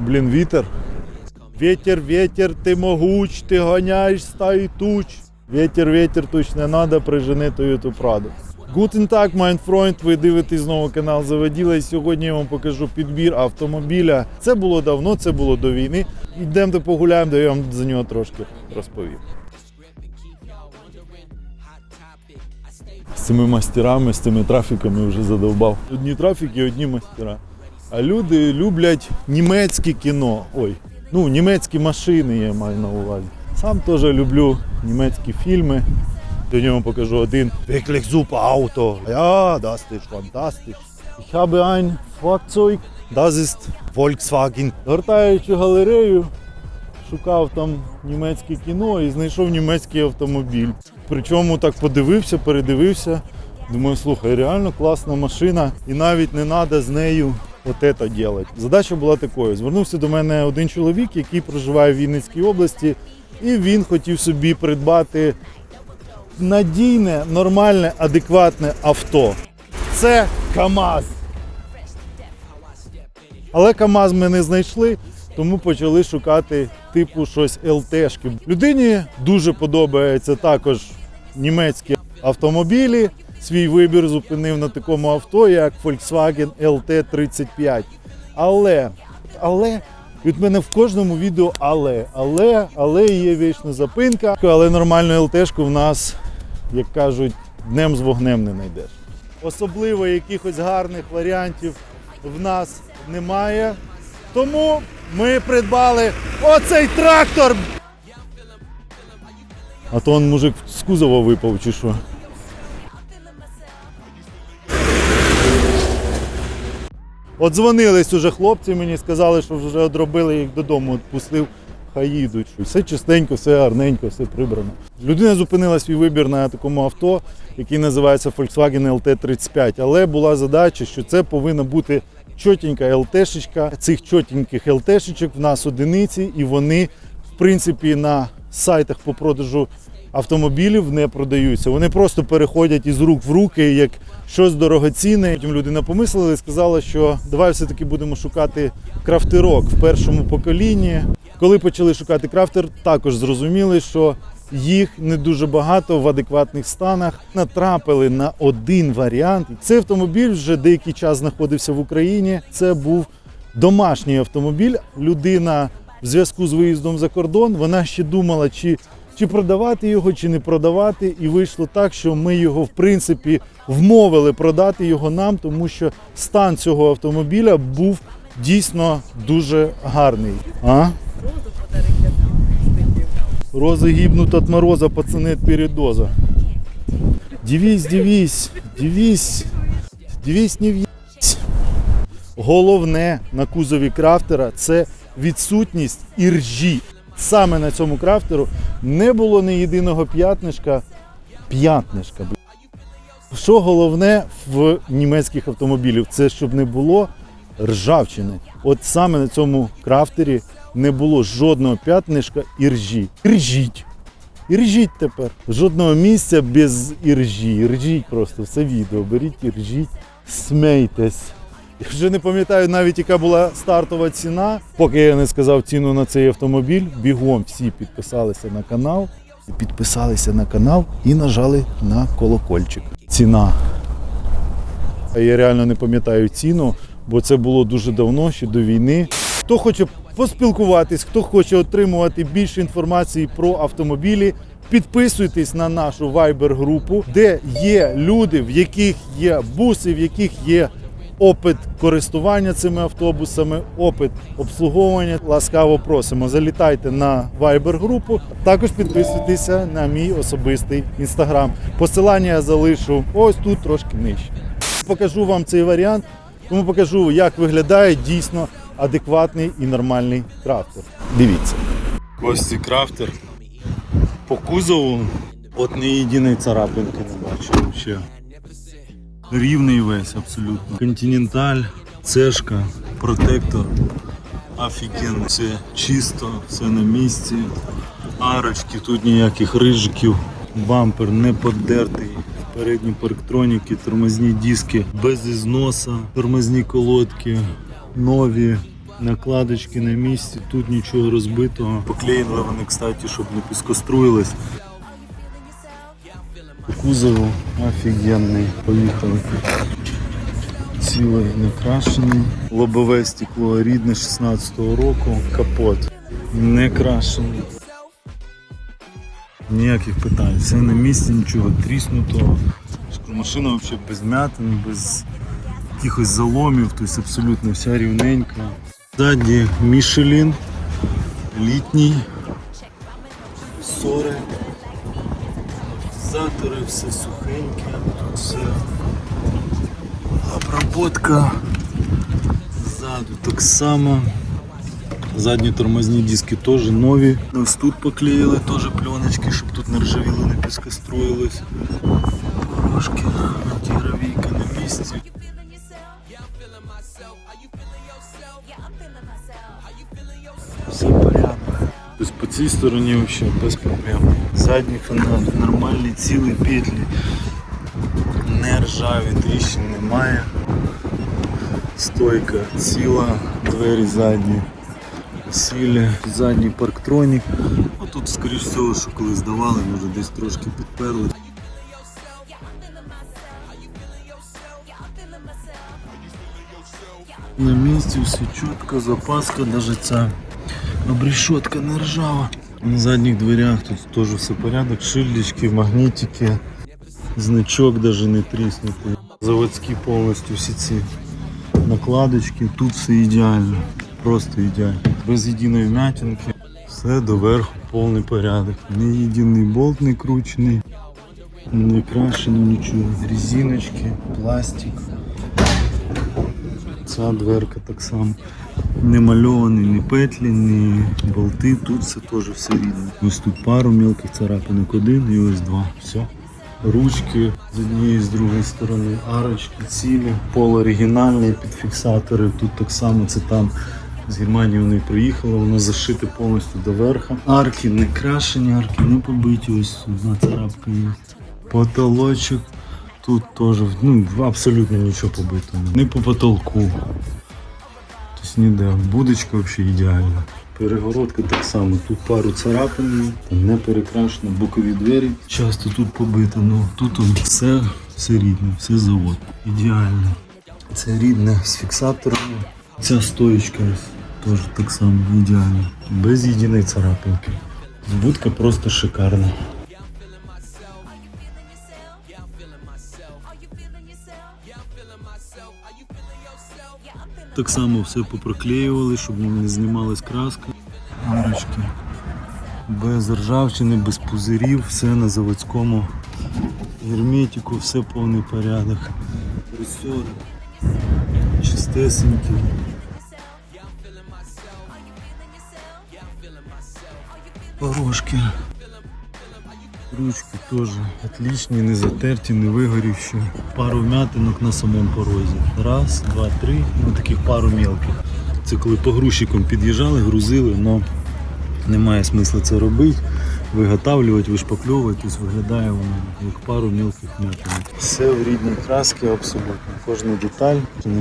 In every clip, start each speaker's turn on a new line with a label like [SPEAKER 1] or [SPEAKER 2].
[SPEAKER 1] Блін, вітер. Ветер, ветер, ти могуч, ти ганяєш стаї туч. Ветер, ветер, туч не надо, прижени тою ту праду. Гутен так, mein Freund, ви дивитесь знову канал Заводіла. І сьогодні я вам покажу підбір автомобіля. Це було давно, це було до війни. Йдемте погуляємо, де я вам за нього трошки розповім. З цими мастерами, з цими трафіками вже задовбав. Одні трафіки, одні мастера. А люди люблять німецьке кіно. Ой, ну німецькі машини я маю на увазі. Сам теж люблю німецькі фільми. До нього покажу один Wirklich super Auto. Ja, das ist. Ich habe ein Fahrzeug, das ist Volkswagen. Гортаючи галерею, шукав там німецьке кіно і знайшов німецький автомобіль. Причому так подивився, передивився. Думаю, слухай, реально класна машина, і навіть не треба з нею от це робити. Задача була такою: звернувся до мене один чоловік, який проживає в Вінницькій області, і він хотів собі придбати надійне, нормальне, адекватне авто. Це КАМАЗ. Але КАМАЗ ми не знайшли, тому почали шукати типу щось ЛТшки. Людині дуже подобається також німецькі автомобілі. Свій вибір зупинив на такому авто, як Volkswagen LT35. Але, але від мене в кожному відео але, але, але є вічна запинка. Але нормальну ЛТшку в нас, як кажуть, днем з вогнем не знайдеш. Особливо якихось гарних варіантів в нас немає. Тому ми придбали оцей трактор. А то он мужик з кузова випав чи що. От дзвонились уже хлопці, мені сказали, що вже одробили їх додому, відпустив, хай їдуть. Все чистенько, все гарненько, все прибрано. Людина зупинила свій вибір на такому авто, який називається Volkswagen LT35. Але була задача, що це повинна бути чотенька ЛТшечка. Цих чотеньких ЛТшечок в нас одиниці, і вони, в принципі, на сайтах по продажу автомобілів не продаються. Вони просто переходять із рук в руки, як щось дорогоцінне. Потім людина помислила і сказала, що давай все-таки будемо шукати крафтерок в першому поколінні. Коли почали шукати крафтер, також зрозуміли, що їх не дуже багато в адекватних станах. Натрапили на один варіант. Цей автомобіль вже деякий час знаходився в Україні. Це був домашній автомобіль. Людина в зв'язку з виїздом за кордон вона ще думала, чи, чи продавати його, чи не продавати. І вийшло так, що ми його в принципі вмовили продати його нам, тому що стан цього автомобіля був дійсно дуже гарний. А? Розы гибнут от мороза, пацаны, от передоза. Дивись, дивись, дивись, дивись, не в'їсь. Головне на кузові крафтера це відсутність іржі. Саме на цьому крафтеру не було ні єдиного п'ятнишка. П'ятнишка. Що головне в німецьких автомобілів? Це щоб не було ржавчини. От саме на цьому крафтері не було жодного п'ятнишка іржі. Іржіть. Іржіть тепер. Жодного місця без іржі. Іржіть просто все відео. Беріть іржіть, смійтесь. Я вже не пам'ятаю навіть, яка була стартова ціна. Поки я не сказав ціну на цей автомобіль, бігом всі підписалися на канал. Підписалися на канал і нажали на колокольчик. Ціна я реально не пам'ятаю ціну, бо це було дуже давно, ще до війни. Хто хоче поспілкуватись, хто хоче отримувати більше інформації про автомобілі, підписуйтесь на нашу Viber-групу, де є люди, в яких є буси, в яких є опит користування цими автобусами, опит обслуговування. Ласкаво просимо. Залітайте на Viber-групу. Також підписуйтеся на мій особистий інстаграм. Посилання я залишу ось тут трошки нижче покажу вам цей варіант, тому покажу, як виглядає дійсно адекватний і нормальний крафтер. Дивіться. Ось цей крафтер. По кузову от не єдиної царапинки не бачу ще. Рівний весь абсолютно. Континенталь, цешка, протектор. Офігенно, все чисто, все на місці. Арочки, тут ніяких рижиків, бампер не подертий. Передні парктроніки, тормозні диски без ізноса, тормозні колодки, нові, Накладочки на місці, тут нічого розбитого. Поклеїли вони, кстати, щоб не піскоструїлось. Кузов офігенний. Поїхали. Цілий не крашений. Лобове стекло рідне 16-го року. Капот. Не крашений. Ніяких питань. Все на місці, нічого тріснутого. Машина взагалі без м'ятин, без якихось заломів, тобто абсолютно вся рівненька. Ззаді Мішелін, літній, сори, амортизатори, все сухеньке, тут все обработка. Ззаду так само. Задні тормозні диски теж нові. Ось тут поклеїли теж пленочки, щоб тут не ржавіло, не піскоструїлось. Порошки, антигравійка на місці. По цій стороні взагалі без проблем. Задній фонарь нормальний, цілий петлі. Не ржаві, тріщин немає. Стойка ціла, двері задні. Сілі, задній парктронік. Ну, тут, скоріш всього, що коли здавали, може десь трошки підперли. На місці все чітко, запаска, навіть ця обрешетка не ржава. На задніх дверях тут теж все порядок, шильдички, магнітики, значок навіть не тріснутий. Заводські повністю всі ці накладочки, тут все ідеально, просто ідеально. Без єдиної вмятинки, все доверху повний порядок. Ні єдиний болт не кручений, не крашено нічого. Резиночки, пластик. Ця дверка так само. Не мальовані ні петлі, ні болти. Тут все теж все рідне. Ось тут пару мілких царапинок один і ось два. Все. Ручки з однієї з другої сторони, арочки, цілі, пол оригінальний під фіксатори. Тут так само це там з Германії вони приїхали, воно зашите повністю до верха. Арки не крашені, арки не побиті, ось одна царапка є. Потолочок. Тут теж ну, абсолютно нічого побитого. Не по потолку. Тобто ніде. Будочка взагалі ідеальна. Перегородка так само. Тут пару царапин, не перекрашено, бокові двері. Часто тут побито, ну тут он все, все рідне, все завод. Ідеально. Це рідне з фіксаторами. Ця стоїчка теж так само ідеально. Без єдиної царапинки. Будка просто шикарна. Так само все попроклеювали, щоб не знімалась краска. Арочки. Без ржавчини, без пузирів, все на заводському герметику, все повний порядок. Ресори чистесенькі. Порожки. Ручки теж отличні, не затерті, не вигорівші. Пару вмятинок на самому порозі. Раз, два, три, ну таких пару мелких. Це коли погрузчиком під'їжджали, грузили, але немає смисла це робити. Виготавлювати, вишпакльовувати, тобто виглядає воно як пару мілких вмятинок. Все в рідній краски абсолютно. Кожна деталь.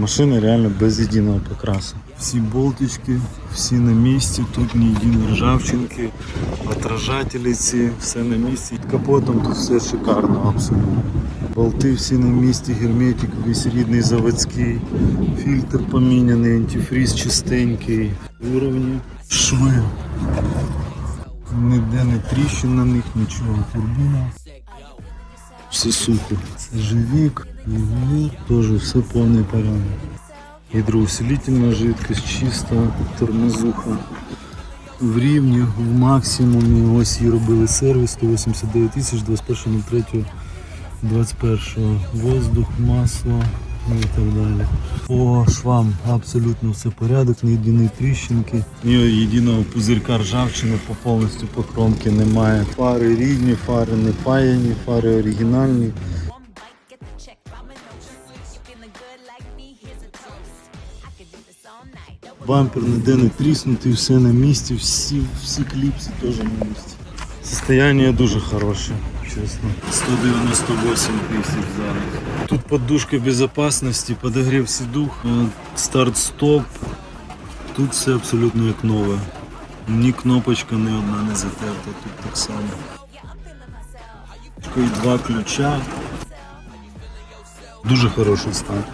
[SPEAKER 1] Машина реально без єдиного покрасу. Всі болтички, всі на місці, тут ні єдиної ржавчинки, отражателі ці, все на місці. Капотом тут все шикарно абсолютно. Болти всі на місці, герметик, весь рідний заводський, фільтр поміняний, антифріз чистенький, уровні, шви. Ніде не тріщин на них, нічого, турбіна. Все сухо. Це живік, регулюр, теж все повний порядок. Гідроусилительна жидкость, чиста, тормозуха. В рівні, в максимумі. Ось її робили сервіс 189 тисяч 21.03. 21 воздух, масло ну і так далі. По швам абсолютно все порядок, ні єдиної тріщинки, ні єдиного пузирка ржавчини по повністю по кромки немає. Фари рідні, фари не паяні, фари оригінальні. Бампер ніде не тріснутий, все на місці, всі, всі кліпси теж на місці. Состояние дуже хороше, чесно. 198 тисяч зараз. Тут подушка безопасности, подогрев сидух, е, старт-стоп, Тут все абсолютно як нове. Ні кнопочка, ні одна не затерта, тут так само. І два ключа. Дуже хороший стан.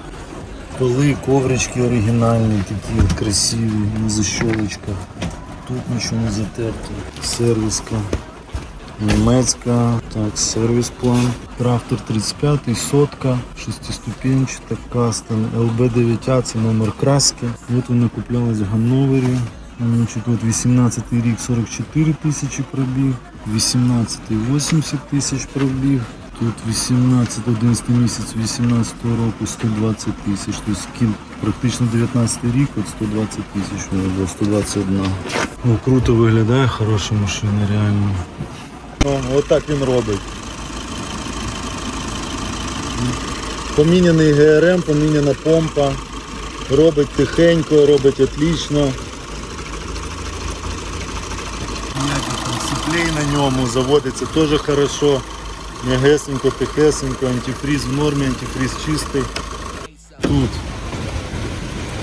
[SPEAKER 1] Поли, коврички оригінальні, такі красиві, на защолочках. Тут нічого не затерто. Сервіска. Німецька, так, сервіс план. Крафтер 35, сотка, шестиступенчата, кастом, LB 9 це номер краски. От вона куплялась в Ганновері. От 18 рік 44 тисячі пробіг, 18 80 тисяч пробіг. Тут 18, 11 місяць 18 року 120 тисяч. Тобто кін, практично 19 рік, от 120 тисяч, або 121. Ну круто виглядає, хороша машина, реально. Ну, отак він робить. Поміняний ГРМ, поміняна помпа. Робить тихенько, робить отлично. Ніяких там сіплей на ньому, заводиться теж хорошо. М'ягесенько, тихесенько, антифріз в нормі, антифріз чистий. Тут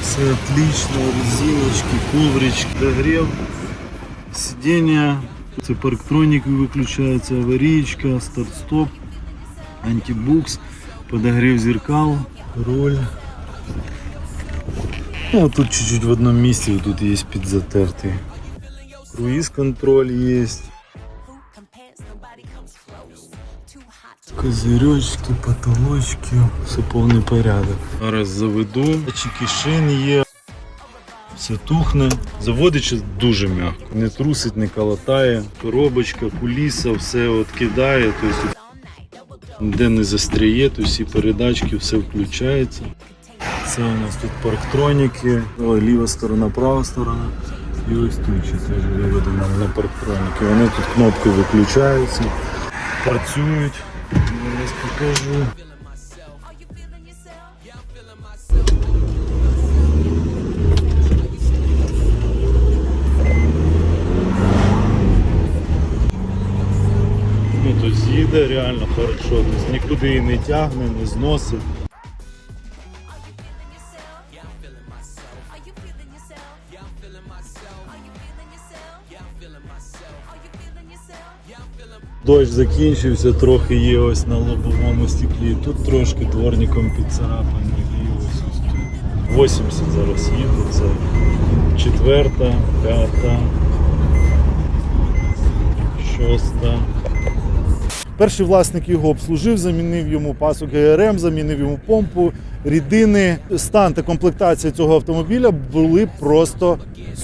[SPEAKER 1] все отлично, резиночки, коврички, догрів, сидіння. Це парктроніки виключаються, аварійка, старт-стоп, антибукс, подогрів зеркал, руль. Ну, тут чуть-чуть в одном місці, тут є підзатертий. Круїз контроль Козирьочки, потолочки, все повний порядок. Зараз заведу. Датчики шин є. Все тухне. Заводиться дуже м'яко. Не трусить, не калатає. Коробочка, куліса, все от кидає. Тобто, де не застряє, то всі передачки, все включається. Це у нас тут парктроніки. Ой, ліва сторона, права сторона. І ось тут теж виведено на парктроніки. Вони тут кнопкою виключаються, працюють. Зараз покажу. Ну, то з'їде реально хорошо, тобто нікуди її не тягне, не зносить. Дощ закінчився, трохи є ось на лобовому стеклі. Тут трошки дворником підцарапано і ось ось тут. 80 зараз їду, це четверта, п'ята, шоста. Перший власник його обслужив, замінив йому пасок ГРМ, замінив йому помпу, рідини. Стан та комплектація цього автомобіля були просто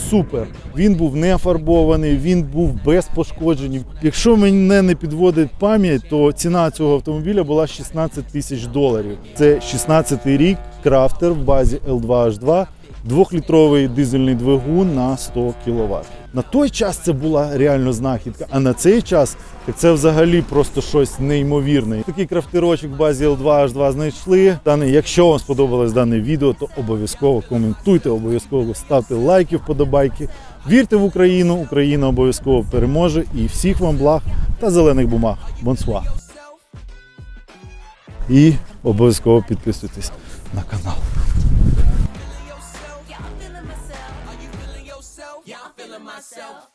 [SPEAKER 1] супер. Він був не фарбований, він був без пошкоджень. Якщо мене не підводить пам'ять, то ціна цього автомобіля була 16 тисяч доларів. Це 16 рік крафтер в базі L2H2. Двохлітровий дизельний двигун на 100 кВт. На той час це була реально знахідка, а на цей час це взагалі просто щось неймовірне. Такий крафтерочок в базі L2H2 знайшли. Дане, якщо вам сподобалось дане відео, то обов'язково коментуйте, обов'язково ставте лайки, вподобайки. Вірте в Україну, Україна обов'язково переможе і всіх вам благ та зелених бумаг. Бонсуа. І обов'язково підписуйтесь на канал.
[SPEAKER 2] Yourself?